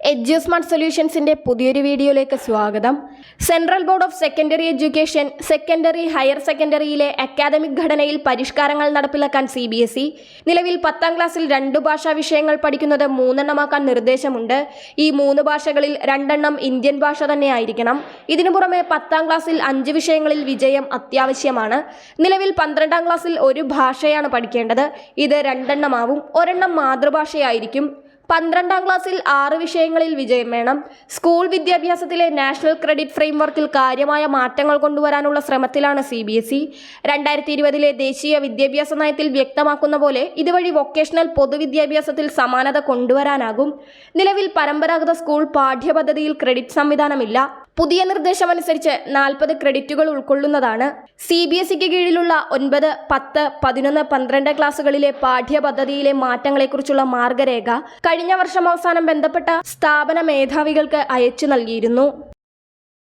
Edu smart സൊല്യൂഷൻസിന്റെ പുതിയൊരു വീഡിയോയിലേക്ക് സ്വാഗതം. Central board of secondary education secondary higher സെക്കൻഡറിയിലെ academic ഘടനയിൽ പരിഷ്കാരങ്ങൾ നടപ്പിലാക്കാൻ സി ബി എസ് ഇ. നിലവിൽ പത്താം ക്ലാസ്സിൽ രണ്ടു ഭാഷാ വിഷയങ്ങൾ പഠിക്കുന്നത് മൂന്നെണ്ണമാക്കാൻ നിർദ്ദേശമുണ്ട്. ഈ മൂന്ന് ഭാഷകളിൽ രണ്ടെണ്ണം ഇന്ത്യൻ ഭാഷ തന്നെ ആയിരിക്കണം. ഇതിനു പുറമെ പത്താം ക്ലാസ്സിൽ അഞ്ച് വിഷയങ്ങളിൽ വിജയം അത്യാവശ്യമാണ്. നിലവിൽ പന്ത്രണ്ടാം ക്ലാസ്സിൽ ഒരു ഭാഷയാണ് പഠിക്കേണ്ടത്. ഇത് രണ്ടെണ്ണമാവും. ഒരെണ്ണം മാതൃഭാഷയായിരിക്കും. പന്ത്രണ്ടാം ക്ലാസ്സിൽ ആറ് വിഷയങ്ങളിൽ വിജയം വേണം. സ്കൂൾ വിദ്യാഭ്യാസത്തിലെ നാഷണൽ ക്രെഡിറ്റ് ഫ്രെയിംവർക്കിൽ കാര്യമായ മാറ്റങ്ങൾ കൊണ്ടുവരാനുള്ള ശ്രമത്തിലാണ് സി ബി എസ് ഇ. രണ്ടായിരത്തി ഇരുപതിലെ ദേശീയ വിദ്യാഭ്യാസ നയത്തിൽ വ്യക്തമാക്കുന്ന പോലെ ഇതുവഴി വൊക്കേഷണൽ പൊതുവിദ്യാഭ്യാസത്തിൽ സമാനത കൊണ്ടുവരാനാകും. നിലവിൽ പരമ്പരാഗത സ്കൂൾ പാഠ്യപദ്ധതിയിൽ ക്രെഡിറ്റ് സംവിധാനമില്ല. പുതിയ നിർദ്ദേശമനുസരിച്ച് നാൽപ്പത് ക്രെഡിറ്റുകൾ ഉൾക്കൊള്ളുന്നതാണ്. സി ബി എസ് ഇക്ക് കീഴിലുള്ള ഒൻപത് പത്ത് പതിനൊന്ന് പന്ത്രണ്ട് ക്ലാസ്സുകളിലെ പാഠ്യപദ്ധതിയിലെ മാറ്റങ്ങളെക്കുറിച്ചുള്ള മാർഗരേഖ കഴിഞ്ഞ വർഷം അവസാനം ബന്ധപ്പെട്ട സ്ഥാപന മേധാവികൾക്ക് അയച്ചു നൽകിയിരുന്നു.